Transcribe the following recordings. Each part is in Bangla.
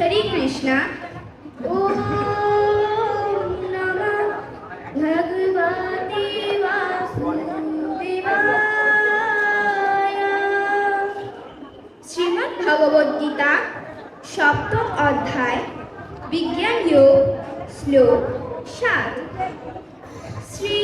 Hare Krishna. Om Namah Bhagavate Vasudevaya. Shrimad ভগবদ গীতা সপ্তম অধ্যায় বিজ্ঞান যোগ শ্লোক সাত শ্রী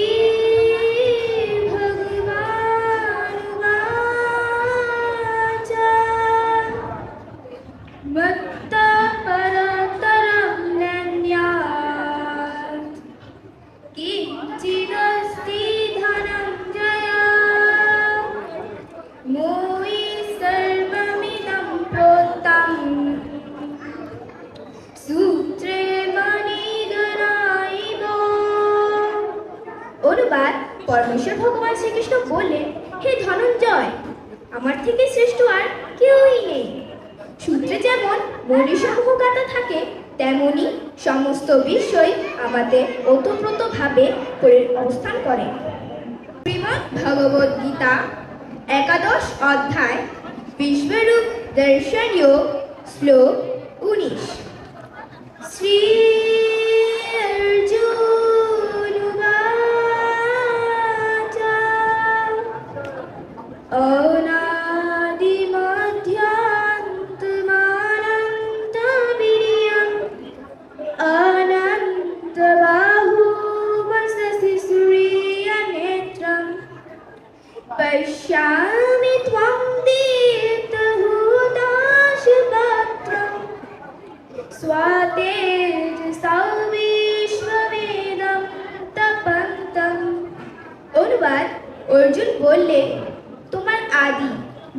অনুবাদ পরমেশ্বর ভগবান শ্রীকৃষ্ণ বললেন, হে ধনঞ্জয়, আমার থেকে শ্রেষ্ঠ আর কেউই নেই। সূত্রে যেমন গাথা থাকে, তেমনি সমস্ত বিশ্বই আমাদের ওতপ্রোতভাবে অবস্থান করে। শ্রীমৎ ভগবদ গীতা, একাদশ অধ্যায়, বিশ্বরূপ দর্শনীয়, শ্লোক উনিশ। শ্রী पश्यामि त्वं दीप्तहुताशुपत्रम् स्वातेजसा বিশ্ববেদম তপন্তম অনুবাদ অর্জুন বললে তোমার আদি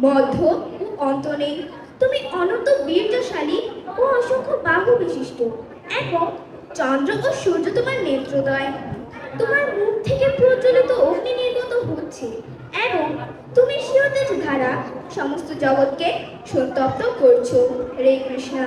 মধ্য ও অন্ত নেই তুমি অনন্ত বীর্যশালী ও অসংখ্য বাহু বিশিষ্ট এবং চন্দ্র ও সূর্য তোমার নেত্রদয় তোমার মুখ থেকে প্রজ্বলিত হচ্ছে এবং তুমি সিহতের ধারা সমস্ত জগৎকে সন্তপ্ত করছ। রে কৃষ্ণ।